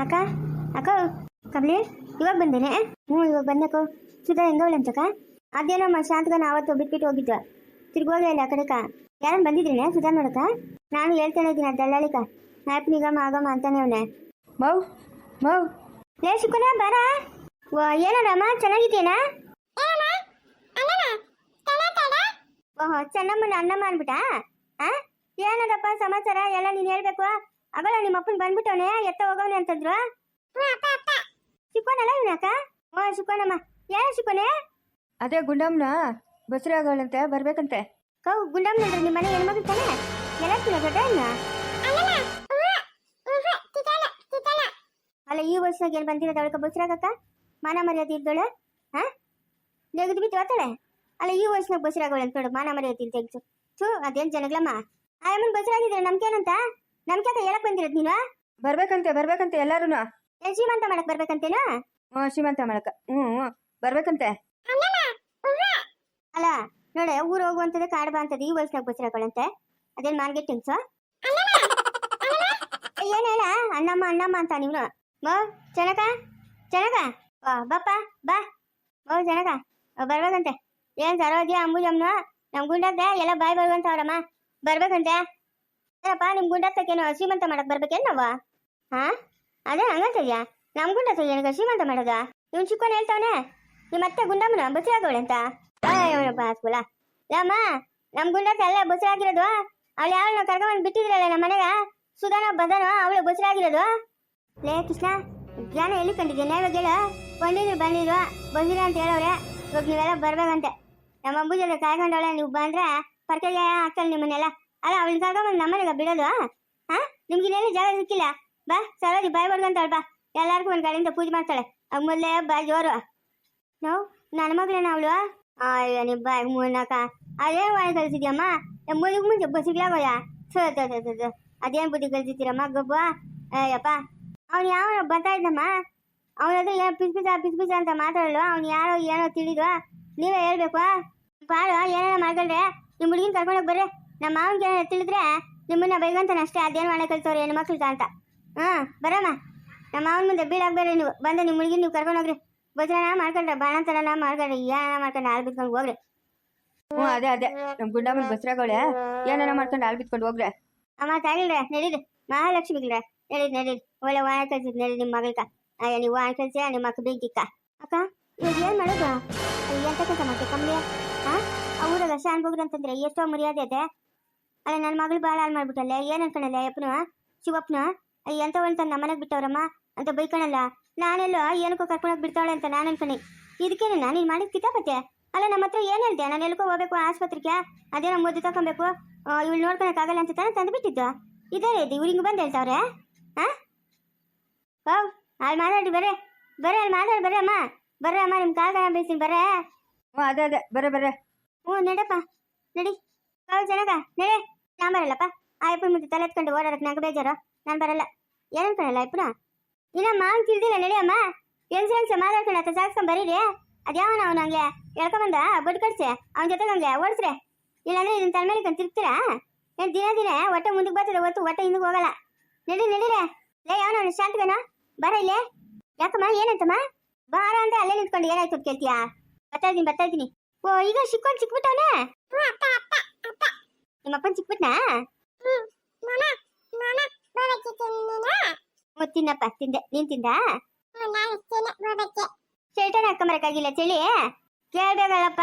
ಅಕ್ಕ ಅಕ್ಕ ಕಬ್ಲಿ ಇವಾಗ ಬಂದೇನೆ? ಹ್ಞೂ ಇವಾಗ ಬಂದಕ್ಕೋ ಸುಧಾ ಹೆಂಗವಳೆ ಅಂತಕ್ಕ ಅದೇನಮ್ಮ ಶಾಂತಗನ ಅವತ್ತು ಬಿಟ್ಬಿಟ್ಟು ಹೋಗಿದ್ದು ತಿರ್ಗಿ ಇಲ್ಲ ಆ ಕಡೆಕ. ಯಾರನ್ನ ಬಂದಿದ್ರೇನೆ? ಸುಧಾ ನೋಡಕ್ಕ? ನಾನು ಹೇಳ್ತಾನೆ ಇದ್ದೀನಿ ಆ ದಳ್ಳಾಳಿಕ ಹ್ಯಾಪ್ ನಿಗಮ ಆಗಮ್ಮ ಅಂತಾನೆ ಅವನೆ. ಮೌ ಮೌ. ಲೇ ಶುಕುನ ಬಾರ. ಏನಮ್ಮ? ಚೆನ್ನಾಗಿದ್ದೀನಾ ಓಹೋ ಚೆನ್ನಮ್ಮನ ಅಣ್ಣಮ್ಮ ಅನ್ಬಿಟ್ಟ ಆ? ಏನದಪ್ಪ ಸಮಾಚಾರ? ಎಲ್ಲ ನೀನು ಹೇಳ್ಬೇಕು? ಅಗಳ ನಿಮ್ಮ ಅಪ್ಪನ್ ಬಂದ್ಬಿಟ್ಟವನೆ ಎತ್ತ ಹೋಗವನೆ ಅಂತಂದ್ರು. ಶಿಕೋನಲ್ಲ ಇವನಕ್ಕ ಓ ಶಿಕೋನಮ್ಮ ಏನ ಶಿಕೋನೆ ಅದೇ ಗುಂಡಮ್ಮನ ಬಸರಿ ಆಗೋಳಂತೆ ಬರ್ಬೇಕಂತೆ. ಕೌ ಗುಂಡಮ್ಮನ ನೋಡ್ರಿ ನಿಮ್ಮ ಮನೆ ಹೆಣ್ಮಗಳು ತಾನೆ? ಎಲ್ಲ ದೊಡ್ಡ ಅಲ್ಲ ಈ ವಯಸ್ಸಿನಾಗ ಏನು ಬಂದಿರೋದು ಅವಳಿಗೆ ಬಸರಾಗಕ್ಕ ಮಾನ ಮರ್ಯಾದೆ ಇದ್ದಳು ಹಾ? ನೆಗದು ಬಿತ್ತು ಬರ್ತಾಳೆ ಅಲ್ಲ ಈ ವಯಸ್ಸಿನಾಗ ಬಸ್ರಾಗೋಳು ಅಂತ ನೋಡು ಮಾನ ಮರ್ಯಾದೆ ತೆಗ್ಸು ಥೂ ಅದೇನು ಜನಗಳಮ್ಮ? ಆ ಅಮ್ಮನ ಬಸ್ರಾಗಿದ್ರೆ ನಮ್ಗೇನಂತ? ನಮ್ಗೆ ಹೇಳಕ್ ಬಂದಿರೋದು ನೀನು? ಬರ್ಬೇಕಂತೆ ಬರ್ಬೇಕಂತೆ ಎಲ್ಲಾರುನು. ಏನ್ ಶ್ರೀಮಂತ ಮಾಡಕ್ ಬರ್ಬೇಕಂತೇನು? ಹ್ಮ್ ಶ್ರೀಮಂತ ಮಾಡಕ ಹ್ಮ್ ಹ್ಞೂ ಬರ್ಬೇಕಂತೆ. ಅಲ್ಲ ನೋಡ ಊರು ಹೋಗುವಂತದ ಕಾಡು ಬಾ ಅಂತದ್ದು ಈ ವಯಸ್ಸಿನಾಗ ಬಸ್ರಾಗೋಳಂತೆ ಅದೇನ್ ಮಾನ್ಗೆ ಟಿಂಗ್ಸು ಏನ್ ಹೇಳ? ಅಣ್ಣಮ್ಮ ಅಣ್ಣಮ್ಮ ಅಂತ ನೀವು ಬೋ ಜನಕ ಜನಕ. ಬಪ್ಪ ಬಾ. ಓ ಜನಕ. ಓ, ಬರ್ಬೇಕಂತೆ. ಏನ್ ಸರೋಜಿ ಅಂಬುಜಮ್ಮನ? ನಮ್ ಗುಂಡದ್ದೆ ಎಲ್ಲ ಬಾಯ್ ಬರುವಂತ ಅವ್ರಮ್ಮ. ಬರ್ಬೇಕಂತೆ. ಏನಪ್ಪ ನಿಮ್ ಗುಂಡತ್ತಕ್ಕೇನು ಶ್ರೀಮಂತ ಮಾಡಕ್ ಬರ್ಬೇಕೇನ್ ನಾವು ಹಾ? ಅದೇ ಹಂಗಂತಿದ್ಯಾ ನಮ್ ಗುಂಡತ್ತ ಏನಕ್ಕೆ ಶ್ರೀಮಂತ ಮಾಡೋದ? ಇವ್ನು ಚಿಕ್ಕೋನ್ ಹೇಳ್ತಾವನೆ? ನಿಮ್ಮ ಅತ್ತೆ ಗುಂಡಮ್ಮನ ಬಸ್ರಾಗೋಳೆ ಅಂತ? ಅಯ್ಯವನಪ್ಪ ಹಾಸ್ಬುಲ ಲಮ್ಮ ನಮ್ ಗುಂಡತ್ತ ಎಲ್ಲ ಬಸ್ರಾಗಿರೋದು? ಅವಳು ಯಾವನ್ನ ಕರ್ಕೊಂಡ್ ಬಿಟ್ಟಿದ್ರಲ್ಲ ನಮ್ಮ ಮನೆಗ? ಸುಧಾನ ಬದನ ಅವಳು ಬಸರಾಗಿರೋದು? ಲೇ, ಕೃಷ್ಣ ಜ್ಞಾನ ಎಲ್ಲಿ ಕಂಡಿದ್ದೆ ಇವಾಗ ಹೇಳು. ಬಂದಿದ್ರು ಬಂದಿದ್ರು. ಬಂದಿರ ಅಂತ ಹೇಳವ್ರೆ. ಇವಾಗ ನೀವೆಲ್ಲ ಬರ್ಬೇಕಂತೆ. ನಮ್ಮ ಅಂಬುಜದ ಕಾಯ್ಕೊಂಡವಳೆ. ನೀವು ಬಂದ್ರೆ ಪರ್ಕೆಗೆ ಹಾಕ್ತಾಳೆ ನಿಮ್ಮನ್ನೆಲ್ಲ. ಅಲ್ಲ ಅವಳನ್ನ ಕರ್ಕೊಂಡ್ಬಂದು ನಮ್ಮನೆಗ ಬಿಡೋದು ಹಾ ನಿಮ್ಗೆ ಇನ್ನೆಲ್ಲಿ ಜಾಗ ಸಿಕ್ಕಿಲ್ಲ? ಬಾ ಸರೋಜಿ ಬಾಯ್ ಬಡ್ಕೊಂತಾಳೆ ಬಾ ಎಲ್ಲಾರ್ಗೂ ಒಂದ್ ಕಡೆಯಿಂದ ಪೂಜೆ ಮಾಡ್ತಾಳೆ. ಅವಾಗ ಮೊದಲೇ ಬಾ, ಜೋರು. ನಾವು ನನ್ನ ಮಗಳೇನ ಅವಳು? ಅಯ್ಯ ನಿಮ್ಮ ಬಾಯ್ ಮುನ್ನಕ ಅದೇ ವಾಯ್ ಕಳ್ಸಿದ್ಯಮ್ಮ? ಮುದುಗ್ ಮುಂಚೆ ಬಸ್ಸಿಗ್ಲಾಗೋಯ ಅದೇನ್ ಬುದ್ಧಿ ಕಳ್ಸಿದ್ದೀರಮ್ಮ ಗಬ್ಬ ಅಯ್ಯಪ್ಪ. ಅವ್ನು ಯಾವ ಬರ್ತಾ ಇದ್ದಮ್ಮ? ಅವನ ಹತ್ರ ಏನೋ ಪಿಸ್ ಪಿಸ ಪಿಸ್ ಪಿಸ ಅಂತ ಮಾತಾಡಲು ಅವ್ನು ಯಾರೋ ಏನೋ ತಿಳಿದ್ವ ನೀವೇ ಹೇಳ್ಬೇಕು ಪಾಡು ಏನೇನೋ ಮಾಡ್ಕೊಂಡ್ರೆ ನಿಮ್ಮ ಹುಡುಗಿನ ಕರ್ಕೊಂಡೋಗಿ ಬರ್ರಿ. ನಮ್ಮ ಮಾವನಿಗೆ ತಿಳಿದ್ರೆ ನಿಮ್ಮನ್ನ ಬೈಗಂತಾನೆ ಅಷ್ಟೇ. ಅದೇನು ಮಾಡಕ್ ಕಲ್ತವ್ರೆ ಹೆಣ್ಣು ಮಕ್ಳಿಗೆ ಅಂತ. ಹಾ ಬರಮ್ಮ. ನಮ್ಮ ಮಾವನ ಮುಂದೆ ಬೀಳಾಗ್ಬೇಡ್ರಿ ನೀವು. ಬಂದು ನಿಮ್ಮ ಹುಡುಗಿ ನೀವು ಕರ್ಕೊಂಡೋಗ್ರಿ ಭಜನ ಮಾಡ್ಕೊಂಡ್ರೆ ಬಾಣಂತನ ಮಾಡ್ಕೊಂಡ್ರೆ ಏನ ಮಾಡ್ಕೊಂಡು ಹಾಲು ಬಿತ್ಕೊಂಡು ಹೋಗ್ರಿ. ಹ್ಞೂ ಅದೇ ಅದೇ. ನಮ್ಮ ಗುಂಡಮ್ಮನ ಬಸ್ರಾಗೋಳೆ ಏನಾರ ಮಾಡ್ಕೊಂಡು ಹಾಲು ಬಿತ್ಕೊಂಡು ಹೋಗ್ರೆ. ಅಮ್ಮ ತಾಗಿಲ್ರೆ ನಡೀರಿ. ಮಹಾಲಕ್ಷ್ಮಿಗ್ರೆ ನಡೀರಿ ನಡೀರಿ. ಒಳ್ಳೆ ವಾಣ ಕಲ್ಸಿದ್ ನಡೀರಿ ನಿಮ್ಮ ಮಗಳಿಗ ಅಯ್ಯ ನೀವು ವಾಣ ಕಲ್ಸಿ ನಿಮ್ಮ ಅಕ್ಕ ಬೇಕಿಕ್ಕ ಅಕ್ಕ ಇವಾಗ ಏನು ಮಾಡೋದು? ಎಂತ ಕೆಲಸ ಮಾಡ್ತೀವಿ ಕಮ್ಮಿ ಹಾ ಊರಾಗ ಶಾನ್ ಹೋಗ್ರಿ ಅಂತಂದ್ರೆ ಎಷ್ಟೋ ಮರ್ಯಾದೆ ಇದೆ. ಅಲ್ಲ ನನ್ನ ಮಗಳು ಭಾಳ ಹಾಳು ಮಾಡ್ಬಿಟ್ಟಲ್ಲ ಏನ್ ಅನ್ಕೊಳಲ್ಲ ಯಪ್ಪನ ಶಿವಪ್ಪನ? ಎಂತ ಅಂತ ನಮ್ಮನೆಗೆ ಬಿಟ್ಟವ್ರಮ್ಮ? ಅಂತ ಬೈಕಣಲ್ಲ ನಾನೆಲ್ಲೋ ಏನಕ್ಕೋ ಕರ್ಕೊಂಡೋಗಿ ಬಿಡ್ತಾವಳೆ ಅಂತ ನಾನು ಅನ್ಕೊಂಡೆ. ಇದಕ್ಕೇನೆ ನೀನು ಮಾಡಿದ ಕಿತಾಪತ್ತೆ ಅಲ್ಲ ನಮ್ಮ ಹತ್ರ ಏನ್ ಹೇಳ್ದೆ? ನಾನು ಎಲ್ಕೋ ಹೋಗ್ಬೇಕು ಆಸ್ಪತ್ರೆಗೆ? ಅದೇನೋ ಮುದ್ದು ತಗೊಬೇಕು ಇವಳು ನೋಡ್ಕೊಳಕ್ಕಾಗಲ್ಲ ಅಂತ ತಾನೇ ತಂದು ಬಿಟ್ಟಿದ್ದು. ಇದೇ ರೀತಿ ಇವ್ರು ಹಿಂಗೆ ಬಂದು ಹೇಳ್ತಾವ್ರೆ? ಹಾ ಓ ಅಲ್ಲಿ ಮಾತಾಡಿ ಬರ್ರೆ. ಬರ್ರೆ ಅಲ್ಲಿ ಮಾತಾಡಿ ಬರ್ರೆ ಅಮ್ಮ. ಬರ್ರೆ ಅಮ್ಮ ನಿಮ್ಮ ಕಾಲ್ ಕಾಲ ಬೀಸ್ತೀನಿ ಬರ್ರೆ. ಹ್ಞೂ ಅದೇ ಅದೇ. ಬರ್ರೆ ಬರ್ರೆ. ಹ್ಞೂ ನಡಪ್ಪ. ನಡಿ. ಕಾಲ್ ಚೆನ್ನಾಗ? ನಡೆ. ನಾನು ಬರಲ್ಲಪ್ಪ. ಆ ಅಪ್ಪನ ಮುಂದೆ ತಲೆ ಎತ್ಕೊಂಡು ಓಡಾಡಕ್ಕೆ ನಂಗೆ ಬೇಜಾರು. ನಾನು ಬರಲ್ಲ. ಏನು ಅನ್ಕೊಳಲ್ಲ ಅಪ್ಪನ ಇನ್ನ ಮಾಂಗ್ ತಿಳಿದಿಲ್ಲ ನಡಿಯಮ್ಮ ಹೆಂಗ್ಸ್ ಹೆಂಗ್ಸ ಮಾತಾಡ್ಕೊಂಡು ಆತ ಸಾಕ್ಸ್ಕೊಂಡ್ ಬರೀರಿ. ಅದ್ಯಾವನ ಅವನು ಹಂಗೆ? ಎಳ್ಕೊಂಬಂದ ಬಡ್ ಕಟ್ಸಿ. ಅವನ ಜೊತೆಗೆ ಹಂಗೆ ಓಡಿಸ್ರೆ. ಇಲ್ಲಾಂದ್ರೆ ಇದನ್ನ ತಲೆ ಮೇಲೆ ತಿರ್ತೀರಾ ಏನು ದಿನ ದಿನ ಹೊಟ್ಟೆ ಮುಂದಕ್ಕೆ ಬರ್ತದೆ ಹೊತ್ತು ಹೊಟ್ಟೆ ಹಿಂದಕ್ಕೆ ಹೋಗಲ್ಲ. ನಡಿ, ನಡೀರೆ. ಲೇ ಅವನ? ಶಾಂತಗನ ಬರ ಇಲ್ಲೇ. ಯಾಕಮ್ಮ, ಏನಂತಮ್ಮ? ಬಾರ ಅಂದ್ರೆ ಅಲ್ಲೇ ನಿಂತ್ಕೊಂಡು ಏನಾಯ್ತು ಕೇಳ್ತೀಯಾ? ಬರ್ತಾ ಇದ್ದೀನಿ ಬರ್ತಾ ಇದ್ದೀನಿ. ಓ, ಈಗ ಸಿಕ್ಕೊಂಡು ಸಿಕ್ಬಿಟ್ಟವನೆ? ನಿಮ್ಮಪ್ಪನ್ ಸಿಕ್ಬಿಟ್ನಾ ಹ್ಞೂ ತಿನ್ನಪ್ಪ ತಿಂದೆ. ನೀನ್ ತಿಂದ? ಶರ್ಟನ್ ಹಾಕೊಂಬರಕ್ಕಾಗಿಲ್ಲ ಚಳಿ? ಕೇಳ್ಬೇಕಲ್ಲಪ್ಪ.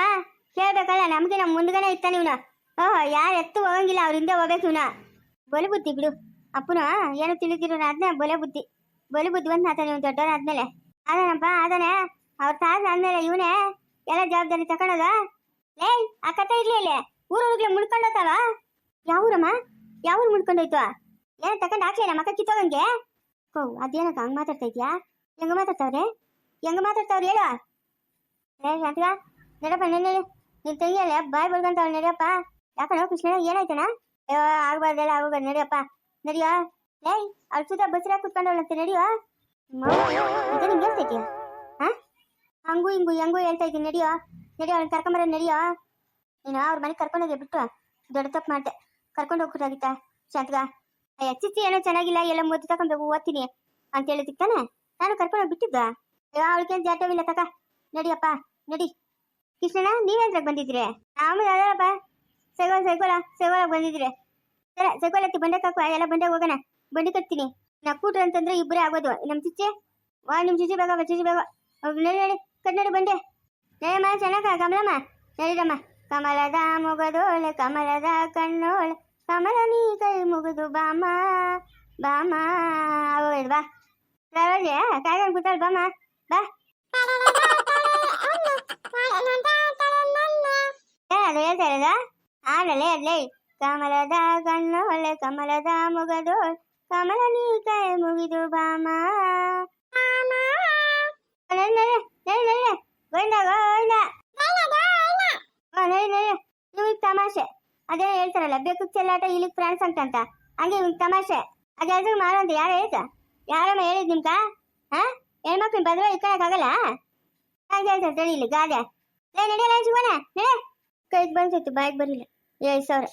ಕೇಳ್ಬೇಕಲ್ಲ ನಮ್ಗೆ ನಮ್ಮ ಮುಂದ್ಗನೆ ಇರ್ತಾನೆ ನೀವ್ನ ಓಹ್ ಯಾರು ಎತ್ತು ಹೋಗಂಗಿಲ್ಲ ಅವ್ರ ಹಿಂದೆ ಹೋಗ್ಬೇಕು ಇವನ ಬೊಲೆ ಬುದ್ಧಿ ಬಿಡು. ಅಪ್ಪನ ಏನು ತಿಳಿದಿರೋ ಆದ್ಮೇಲೆ ಬೊಲೆ ಬುದ್ಧಿ. ಬಲು ಬುದ್ಧಿವಂತ ಆತ ನೀವು ದೊಡ್ಡವನ ಆದ್ಮೇಲೆ. ಅದೇನಪ್ಪ ಅದಾನೆ ಅವ್ರ ತಾತ ಆದ್ಮೇಲೆ ಇವನೇ. ಎಲ್ಲ ಜವಾಬ್ದಾರಿ ತಗೊಳೋದ ಲೇ ಆ ಕತೆ ಇರ್ಲಿ ಇಲ್ಲಿ. ಊರೊಳಗೆ ಮುಳ್ಕೊಂಡೋತಾವ ಯಾವ ಊರಮ್ಮ? ಯಾವ ಊರು ಮುಡ್ಕೊಂಡೋಯ್ತು ಏನ ತಕೊಂಡು ಹಾಕ್ಲೇನ ನಮ್ಮ ಅಕ್ಕ ಕಿತ್ತೋಗಂಗೆ? ಓ ಅದೇನಕ್ಕ, ಹಂಗ್ ಮಾತಾಡ್ತಾ ಇದ್ಯಾ? ಹೆಂಗ ಮಾತಾಡ್ತಾವ್ರೆ? ಹೆಂಗ ಮಾತಾಡ್ತಾವ್ರೆ ಹೇಳುವ ಏ, ಶಾಂತಿಗ ನಡಪ್ಪ ನೆನೆ ನಿನ್ ತಂಗಿಯಲ್ಲ ಬಾಯ್ ಬಡ್ಕೊಂತಾವ್ ನಡಿಯಪ್ಪ ಯಾಕಣ್ಣ ಕೃಷ್ಣ ಏನಾಯ್ತಣ್ಣ? ಅಯ್ಯೋ ಆಗ್ಬಾರ್ದಲ್ಲ ಆಗೋಗ ನಡಿಯಪ್ಪ ನಡಿಯೋ. ಏಯ್ ಅವ್ಳ ಸುತ್ತ ಬಸ್ರ ಕುತ್ಕೊಂಡವಳಂತೆ, ನಡಿಯೋ. ನಿಂಗೆ ಹೇಳ್ತೈತಿಯ ಹಾ? ಹಂಗೂ ಹಿಂಗೂ, ಹೆಂಗೂ ಹೇಳ್ತಾ ಇದ್ದೀನಿ ನಡಿಯೋ. ನಡಿಯೋ ಅವ್ಳನ್ನ ಕರ್ಕೊಂಬರ ನಡಿಯೋ. ನೀನು ಅವ್ರ ಮನೆಗೆ ಕರ್ಕೊಂಡೋಗಿ ಬಿಟ್ಟು ದೊಡ್ಡ ತಪ್ಪು ಮಾಡ್ದೆ. ಕರ್ಕೊಂಡು ಹೋಗ್ಬಿಟ್ಟಾಗಿತ್ತ ಶಾಂತಗ. ಚಿಚ್ಚಿ ಏನೋ ಚೆನ್ನಾಗಿಲ್ಲ, ಎಲ್ಲ ಮುದ್ದು ತಗೊಂಡು ಓದ್ತೀನಿ ಅಂತ ಹೇಳಿದಕ್ಕೆ ನಾನು ಕರ್ಕೊಂಡು ಹೋಗ್ಬಿಟ್ಟಿದ್ದ ಬಿಟ್ಟಿದ್ದ? ಅವಳಿಗೆ ಜಾಟವಿಲ್ಲ ತಕ. ನಡಿಯಪ್ಪ ನಡಿ. ಕೃಷ್ಣಣ್ಣ ನೀವೇಂದ್ರಾಗ ಬಂದಿದ್ರಿ ನಾವು ಅದಲ್ಲಪ್ಪ ಸೈಗೋಳ ಸೈಕೋಲ ಸೈಕೋಲ ಬಂದಿದ್ರಿ ಸರಿ ಸೈಕೋಲ ಬಂಡೆ ಕಾಕು, ಎಲ್ಲ ಬಂಡೆ ಹೋಗೋಣ. ಬಂಡಿ ಕಟ್ತೀನಿ. ನಾ ಕೂಟ್ರ ಅಂತಂದ್ರೆ ಇಬ್ಬರೇ ಆಗೋದು. ನಮ್ಮ ಚಿಚ್ಚೆ? ವಾ ನಿಮ್ಮ ಚಿಚಿ ಬೇಗ ಚಿಚಿ ಬೇಗ ನಡಿ ನಡಿ ನಡಿ ಕನ್ನಡಿ ಬಂಡೆ. ನಡಿಯಮ್ಮ ಚೆನ್ನಾಗ ಕಮಲಮ್ಮ ನಡಿರಮ್ಮ. ಕಮಲದ ಮುಗದೋಳೆ ಕಮಲದ ಕಣ್ಣೋಳೆ ಕಮಲ ನೀ ಕೈ ಮುಗಿದು ಬಾಮ ಬಾಮ ಆಗೋಯ್ತು ಬಾ ಸರೋಜೆ ಕಾಯ್ಕೊಂಡು ಕೂತಾಳ ಬಾಮ ಬಾ ಏ, ಅದು ಹೇಳ್ತಾ ಇರೋದಾ ಆಡಲೇ ಅದ್ಲೇ ಕಮಲದ ಕಣ್ಣೋಳೆ ಕಮಲದ ಮುಗದೋಳೆ ಕಮಲ ನೀ ಕೈ ಮುಗಿದು ಬಾಮ ನಡಿ ನಡಿ ನಡಿ ನಡಿ ಗೋವಿಂದ ಗೋವಿಂದ ನಡಿ ನಡಿ. ತಮಾಷೆ. ಅದೇ ಹೇಳ್ತಾರಲ್ಲ, ಬೆಕ್ಕು ಚೆಲ್ಲಾಟ ಇಲ್ಲಿಗೆ ಫ್ರಾನ್ಸ್ ಅಂತ. ಹಂಗೆ ಇವ್ ತಮಾಷೆ. ಅದೇ ಹೆಸರು ಮಾಡು ಅಂತ ಯಾರು ಹೇಳ್ತ? ಯಾರಮ್ಮ ಹೇಳಿದ್ ನಿಮ್ಗ? ಹಾ? ಹೆಣ್ಮಕ್ಳು ಬದಲು ಇಕ್ಕಾಗಲ್ಲ ಹಾಗೆ ಹೇಳ್ತಾರೆ ತಡಿ ಇಲ್ಲಿ, ಗಾದೆ. ಲೇ ನಡಿಯಲ್ಲ ಶಿವಣ್ಣ ನಡೆ. ಕೈಗೆ ಬಂದಿತ್ತು ಬಾಯಿಗೆ ಬರಲಿಲ್ಲ ಏಳು ಸಾವಿರ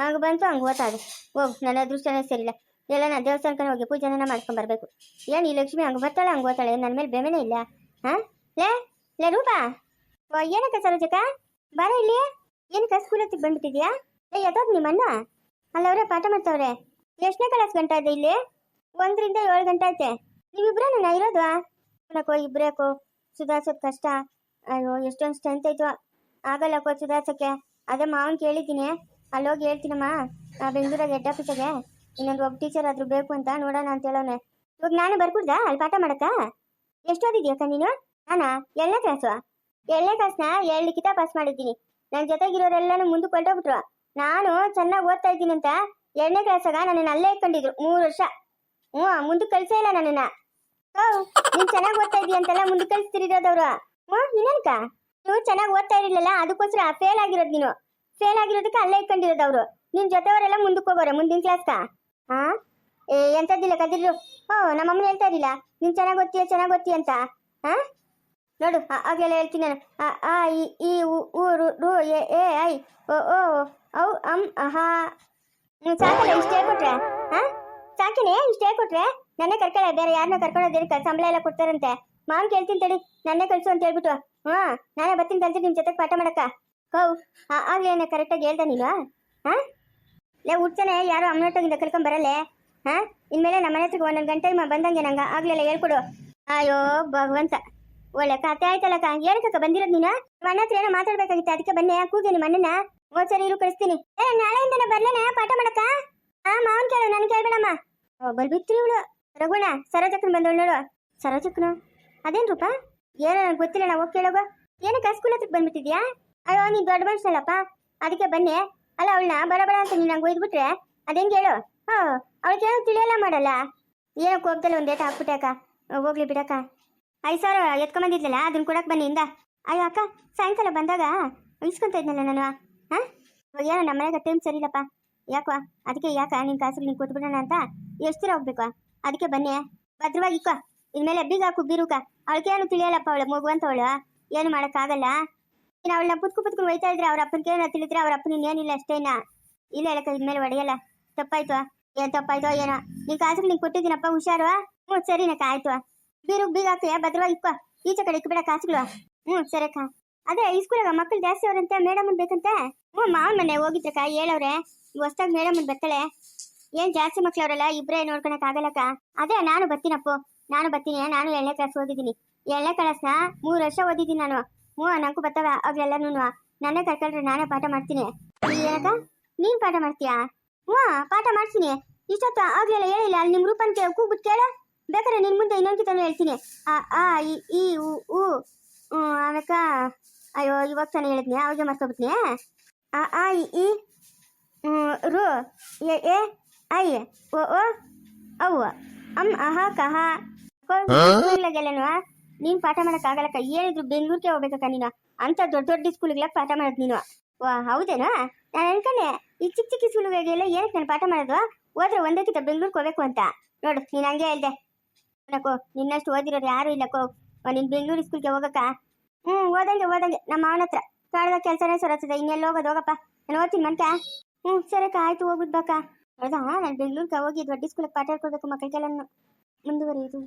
ಹಂಗೆ ಬಂತು, ಹಂಗೆ ಓದ್ತಾದೆ ಹೋಗು, ನನ್ನ ಅದೃಷ್ಟನೇ ಸರಿಯಿಲ್ಲ. ಎಲ್ಲ ನಾ ದೇವಸ್ಥಾನಕ್ಕೆ ಹೋಗಿ ಪೂಜೆನ ಮಾಡ್ಕೊಂಡ್ ಬರ್ಬೇಕು. ಏನ್ ಈ ಲಕ್ಷ್ಮಿ ಹಂಗೆ ಬರ್ತಾಳೆ, ಹಂಗೆ ಓದ್ತಾಳೆ ನನ್ನ ಮೇಲೆ ಬೆಮೆನೇ ಇಲ್ಲ? ಹಾ? ಲೇ ಲೇ ರೂಪಾ. ಏನಕ್ಕ ಸರೋಜಕ್ಕ? ಬಾರ ಇಲ್ಲಿ. ಏನು ಸ್ಕೂಲ್ ಹತ್ತಿಗೆ ಬಂದ್ಬಿಟ್ಟಿದ್ಯಾ? ಏ ಎತ್ತೋದ್ ನಿಮ್ಮನ್ನ ಅಲ್ಲವ್ರೆ ಪಾಠ ಮಾಡ್ತವ್ರೆ. ಎಷ್ಟನೇ ಕ್ಲಾಸ್ ಗಂಟೆ ಇದೆ ಇಲ್ಲಿ? ಒಂದರಿಂದ ಏಳು ಗಂಟೆ ಐತೆ ನೀವಿಬ್ರೇನ ಇರೋದು ಇಬ್ಬರೇ ಇಬ್ರೇಕೋ, ಸುಧಾರ್ಸೋದ್ ಕಷ್ಟ. ಅಯ್ಯೋ, ಎಷ್ಟೊಂದು ಸ್ಟ್ರೆಂತ್ ಐತು. ಆಗಲ್ಲಕ್ಕೋ ಸುಧಾರ್ಸೋಕ್ಕೆ. ಅದೇ ಮಾವನ್ ಕೇಳಿದ್ದೀನಿ. ಅಲ್ಲೋಗಿ ಹೇಳ್ತೀನಮ್ಮ. ಆ ಬೆಂಗಳೂರಾಗ ಹೆಡ್ ಇನ್ನೊಂದು ಒಬ್ಬ ಟೀಚರ್ ಆದರೂ ಬೇಕು ಅಂತ ನೋಡೋಣ ಅಂತ ಹೇಳೋಣ ಇವಾಗ ನಾನು ಬರ್ಕೊಡ್ದಾ? ಅಲ್ಲಿ ಪಾಠ ಮಾಡಕ್ಕ? ಎಷ್ಟೋದಿದ್ಯಕ್ಕ ನೀನು? ನಾನಾ? ಎಲ್ಲ ಕ್ಲಾಸು ಏಳನೇ ಕ್ಲಾಸ್ನ ಎರಡು ಲಿಖಿತ ಪಾಸ್ ಮಾಡಿದ್ದೀನಿ. ನನ್ನ ಜೊತೆಗಿರೋರೆಲ್ಲಾನು ಮುಂದಕ್ಕೆ ಹೊರಟೋಗ್ಬಿಟ್ರು. ನಾನು ಚೆನ್ನಾಗಿ ಓದ್ತಾ ಇದ್ದೀನಿ ಅಂತ ಎರಡನೇ ಕ್ಲಾಸಾಗ ನನ್ನನ್ನು ಅಲ್ಲೇ ಇಟ್ಕೊಂಡಿದ್ರು, ಮೂರು ವರ್ಷ. ಹ್ಞೂ, ಮುಂದಕ್ಕೆ ಕಳ್ಸೇ ಇಲ್ಲ ನನ್ನನ್ನ. ಓ, ನೀನು ಚೆನ್ನಾಗಿ ಓದ್ತಾ ಇದೀಯ ಅಂತೆಲ್ಲ ಮುಂದಕ್ಕೆ ಕಳಿಸ್ತಿರೋದವ್ರು. ಹ್ಞೂ ಇನ್ನೇನಕ್ಕ ನೀವು ಚೆನ್ನಾಗಿ ಓದ್ತಾ ಇರಲಿಲ್ಲ ಅದಕ್ಕೋಸ್ಕರ ಫೇಲ್ ಆಗಿರೋದು ನೀನು. ಫೇಲ್ ಆಗಿರೋದಕ್ಕೆ ಅಲ್ಲೇ ಇಟ್ಕೊಂಡಿರೋದವ್ರು. ಅವರು ನಿನ್ ಜೊತೆಯವರೆಲ್ಲ ಮುಂದಕ್ಕೆ ಹೋಗೋರೆ ಮುಂದಿನ ಕ್ಲಾಸ್ಗ ಹಾಂ ಏ ಎಂತದ್ದಿಲ್ಲ ಕದಿರು ಓ, ನಮ್ಮಮ್ಮನ ಹೇಳ್ತಾ ಇರಲಿಲ್ಲ ನೀನು ಚೆನ್ನಾಗಿ ಓದ್ತೀಯ ಚೆನ್ನಾಗಿ ಓದ್ತೀಯ ಅಂತ. ಹಾ ನೋಡು, ಆ- ಆಗ್ಲೆಲ್ಲ ಹೇಳ್ತೀನಿ ನಾನು. ಆ ಇ ಈ ಊರು, ರು, ಎ ಎ, ಐ, ಓ ಓ, ಔ, ಅಂ ಅಹಾ ನೀವು ಸಾಕಿಲ್ಲ ಇಷ್ಟು ಹೇಳ್ಕೊಟ್ರೆ, ಹಾ? ಸಾಕಿನಿ ಇಷ್ಟು ಹೇಳ್ಕೊಟ್ರೆ? ನನ್ನೇ ಕರ್ಕೊಳ್ಳ ಬೇರೆ, ಯಾರನ್ನ ಕರ್ಕೊಳ್ಳೋದೇನಕ್ಕೆ ಸಂಬಳ ಎಲ್ಲ ಕೊಡ್ತಾರಂತೆ. ಮಾಮ್ ಕೇಳ್ತೀನಿ ತಡಿ, ನನ್ನೇ ಕಳ್ಸು ಅಂತ ಹೇಳ್ಬಿಟ್ಟು. ಹಾ ನಾನೇ ಬರ್ತೀನಿ ಕಲ್ಸಿ ನಿಮ್ಮ ಜೊತೆಗೆ ಪಾಠ ಮಾಡಕ್ಕ. ಹೌ ಆಗ್ಲೇ ಕರೆಕ್ಟಾಗಿ ಹೇಳ್ದೆ ನೀನು? ಹಾ? ಲೇ ಹುಡ್ತಾನೆ ಯಾರೋ ಅಮ್ಮನೊಟ್ಟಿಂದ ಕರ್ಕೊಂಬರಲ್ಲೇ ಹಾ? ಇನ್ಮೇಲೆ ನಮ್ಮ ಮನೆ ಹತ್ರಕ್ಕೆ ಒಂದೊಂದು ಗಂಟೆ ಬಂದಂಗೆ ನಂಗೆ ಆಗ್ಲೆಲ್ಲ ಹೇಳ್ಕೊಡು. ಅಯ್ಯೋ, ಭಗವಂತ. ಒಳ್ಳೆ ಕತೆ ಆಯ್ತಲ್ಲಕ್ಕ ಏನಕ್ಕ ಬಂದಿರೋದು ನೀನು? ಅಣ್ಣ ಹತ್ರ ಏನೋ ಮಾತಾಡ್ಬೇಕಾಗಿತ್ತು, ಅದಕ್ಕೆ ಬನ್ನಿ ಕೂಗೆ ನಿಮ್ಮ ಅಣ್ಣನ ಹೋದ್ ಸರಿ ಇರು, ಕಳಿಸ್ತೀನಿ. ಏ, ನಾಳೆಯಿಂದನೇ ಬರ್ಲೇನೆ, ಪಾಠ ಮಾಡಕ್ಕ? ಹಾ ಮಾವನ್ ಕೇಳು, ನನ್ ಕೇಳ್ಬೇಡಮ್ಮ. ಓ ಬಿತ್ರಿ ಇವಳು. ರಘುಣ ಸರೋಜಕ್ಕನ ಬಂದವಳು ನೋಡು. ಸರೋಜಕ್ಕನು? ಅದೇನ್ ರೂಪ? ಏನೋ ನನಗೆ ಗೊತ್ತಿಲ್ಲ ನಾವು ಹೋಗಿ ಕೇಳೋಗ. ಏನಕ್ಕ ಸ್ಕೂಲ್ ಹತ್ರಕ್ಕೆ ಬಂದ್ಬಿಟ್ಟಿದ್ಯಾ? ಅಯ್ಯೋ, ನೀನ್ ದೊಡ್ಡ ಮನುಷ್ಯನಲ್ಲಪ್ಪ. ಅದಕ್ಕೆ ಬನ್ನಿ. ಅಲ್ಲ, ಅವಳನ್ನ ಬಡ ಬಡ ಅಂತ ನೀನು ನಂಗೆ ಒಯ್ದ್ಬಿಟ್ರೆ ಅದೇನ್ ಹೇಳು? ಹಾ ಅವಳಿಗೆ ಏನೋ ತಿಳಿಯಲ್ಲ ಮಾಡಲ್ಲ? ಏನೋ ಕೋಪದಲ್ಲಿ ಒಂದ್ ಏಟ ಹಾಕ್ಬಿಟ್ಟೆ ಅಕ್ಕ. ಹೋಗ್ಲಿ ಬಿಡಕ್ಕ. ಐದು ಸಾವಿರ ಎತ್ಕೊಂಬಂದಿದ್ಲಲ್ಲ ಅದನ್ನ ಕೊಡಕ್ ಬನ್ನಿ, ಇಂದ. ಅಯ್ಯೋ, ಅಕ್ಕ, ಸಾಯಂಕಾಲ ಬಂದಾಗ ಇಸ್ಕೊಂತ ಇದ್ನಲ್ಲ ನಾನು ಹಾ? ಏನೋ ನಮ್ಮ ಮನೆಗೆ ಟೈಮ್ ಸರಿಲ್ಲಪ್ಪ ಯಾಕೋ ಅದಕ್ಕೆ ಯಾಕ ನಿನ್ ಕಾಸು ನೀನು ಕೊಟ್ಬಿಡೋಣ ಅಂತ ಎಷ್ಟು ದೂರ ಹೋಗ್ಬೇಕು? ಅದಕ್ಕೆ ಬನ್ನಿ, ಭದ್ರವಾಗಿ ಇಕ್ಕೋ. ಇನ್ಮೇಲೆ ಬೀಗ ಹಾಕು, ಬೀರುಕ. ಏನು ತಿಳಿಯಲ್ಲಪ್ಪ ಅವಳು ಮಗು ಅಂತ ಅವಳು ಏನು ಮಾಡೋಕ್ಕಾಗಲ್ಲ? ಇನ್ನು ಅವಳನ್ನ ಪುತ್ಕು ಪುತ್ಕೊಂಡು ಒಯ್ತಾ ಇದ್ರೆ ಅವ್ರ ಅಪ್ಪನ ಕೇಳ ತಿಳಿದ್ರೆ ಅವ್ರ ಅಪ್ಪನ ಏನಿಲ್ಲ ಅಷ್ಟೇನಾ ಇಲ್ಲ ಹೇಳಕ್ಕ, ಇನ್ಮೇಲೆ ಒಡೆಯಲ್ಲ. ತಪ್ಪಾಯ್ತು ಏನ್ ತಪ್ಪಾಯ್ತೋ ಏನೋ? ನೀನ್ ಕಾಸಿಗೆ ನೀನ್ ಕೊಟ್ಟಿದ್ದೀನಪ್ಪ ಹುಷಾರು ಹ್ಞೂ ಸರಿನಕ್ಕ ಆಯ್ತು ಬೀರು, ಬೀಗ ಹಾಕ್ತೀಯ ಭದ್ರವಾಗಿ ಇಕ್ಕೋ ಈಚೆ ಕಡೆ ಇಕ್ಬಿಡ ಕಾಸುಗಳು ಹ್ಞೂ ಅಕ್ಕ. ಅದೇ, ಈ ಸ್ಕೂಲಾಗ ಮಕ್ಕಳು ಜಾಸ್ತಿ ಅವ್ರಂತೆ ಮೇಡಮ್ ಬೇಕಂತೆ? ಹ್ಞೂ ಮಾವ ಮನೆ ಹೋಗಿದ್ರಕ್ಕ ಹೇಳವ್ರೆ. ಹೊಸ್ದಾಗ ಮೇಡಮ್ ಬರ್ತಾಳೆ. ಏನ್ ಜಾಸ್ತಿ ಮಕ್ಳು ಅವರಲ್ಲ, ಇಬ್ರೇ ನೋಡ್ಕೊಳಕ್ ಆಗಲ್ಲಕ್ಕ ಅದೇ, ನಾನು ಬರ್ತೀನಪ್ಪು ನಾನು ಬರ್ತೀನಿ, ನಾನು ಎಳ್ಳೆ ಕ್ಲಾಸ್ ಓದಿದ್ದೀನಿ. ಎಳ್ಳೆ ಕ್ಲಾಸ್ನ ಮೂರು ವರ್ಷ ಓದಿದ್ದೀನಿ ನಾನು. ಹ್ಞೂ ನಂಗೂ ಬರ್ತಾವ ಅವ್ರೆಲ್ಲನೂ ನಾನೇ ಕರ್ಕೊಂಡ್ರೆ, ನಾನೇ ಪಾಠ ಮಾಡ್ತೀನಿ. ಏನಕ್ಕ? ನೀನ್ ಪಾಠ ಮಾಡ್ತೀಯಾ? ಹ್ಞೂ ಪಾಠ ಮಾಡ್ತೀನಿ. ಇಷ್ಟೊತ್ತು ಅವ್ರೆಲ್ಲ ಹೇಳಿಲ್ಲ. ಅಲ್ಲಿ ನಿಮ್ಮ ರೂಪನ್ ಕೇ ಕೂಗ್ಬಿಟ್ಟು ಕೇಳ. ಬೇಕಾದ್ರೆ ನಿನ್ ಮುಂದೆ ಇನ್ನೊಂದು ಕಿತನೂ ಹೇಳ್ತೀನಿ. ಆ ಆ ಇ ಈ ಉ ಉ ಆಮೇಕ ಅಯ್ಯೋ ಇವಾಗ ತಾನೇ ಹೇಳಿದ್ನಿ ಅವಾಗೆ ಮರ್ಕೋಬಿಟ್ನಿ ಆ? ಆ ಇ ಈ ರು ಎ ಎ ಐ ಓ ಓ ಅವು ಅಮ್ ಅಹ ಕಹ ಸ್ಕೂಲ್ಗೆಲ್ಲನು ನೀನ್ ಪಾಠ ಮಾಡಕ್ ಆಗಲ್ಲಕ್ಕ ಏನಿದ್ರು ಬೆಂಗಳೂರಿಗೆ ಹೋಗ್ಬೇಕಕ್ಕ ನೀನು. ಅಂತ ದೊಡ್ಡ ದೊಡ್ಡ ಸ್ಕೂಲ್ಗೆಲ್ಲ ಪಾಠ ಮಾಡೋದು ನೀನು. ವಾ ಹೌದೇನಾ? ನಾನು ಅನ್ಕೊಂಡೆ ಈ ಚಿಕ್ಕ ಚಿಕ್ಕ ಸ್ಕೂಲ್ಗಳಿಗೆಲ್ಲ ಏನಕ್ಕೆ ನಾನು ಪಾಠ ಮಾಡೋದು? ಹೋದ್ರೆ ಒಂದಕ್ಕಿಂತ ಕಿತ ಬೆಂಗಳೂರಿಗೆ ಹೋಗ್ಬೇಕು ಅಂತ. ನೋಡು ನೀನು ಹಂಗೆ ಹೇಳ್ದೆ. ನಕೋ ನಿನ್ನಷ್ಟು ಓದಿರೋರು ಯಾರು ಇಲ್ಲ ಇಲ್ಲಕ್ಕೋ ನೀನು ಬೆಂಗಳೂರು ಸ್ಕೂಲ್ಗೆ ಹೋಗಕ್ಕ? ಹ್ಮ್, ಓದಂಗೆ ಓದಂಗೆ. ನಮ್ಮ ಅವನ ಹತ್ರ. ಕಾಡ್ದ ಕೆಲಸನೇ ಸೊರತದೆ ಇನ್ನೆಲ್ಲ ಹೋಗೋದು, ಹೋಗಪ್ಪ. ನಾನು ಓದ್ತೀನಿ, ಮನ್ಕ? ಹ್ಮ್ ಸರಕ್ಕ ಆಯ್ತು ಹೋಗ್ಬಿಟ್ಟು ಬಾಕ ಹೌದಾ ನಾನು ಬೆಂಗಳೂರಿಗೆ ಹೋಗಿ ದೊಡ್ಡ ಸ್ಕೂಲಿಗೆ ಪಾಠ ಹೇಳ್ಕೊಡ್ಬೇಕು ಮಕ್ಕಳಿಗೆಲ್ಲ ಮುಂದುವರಿಯುವುದು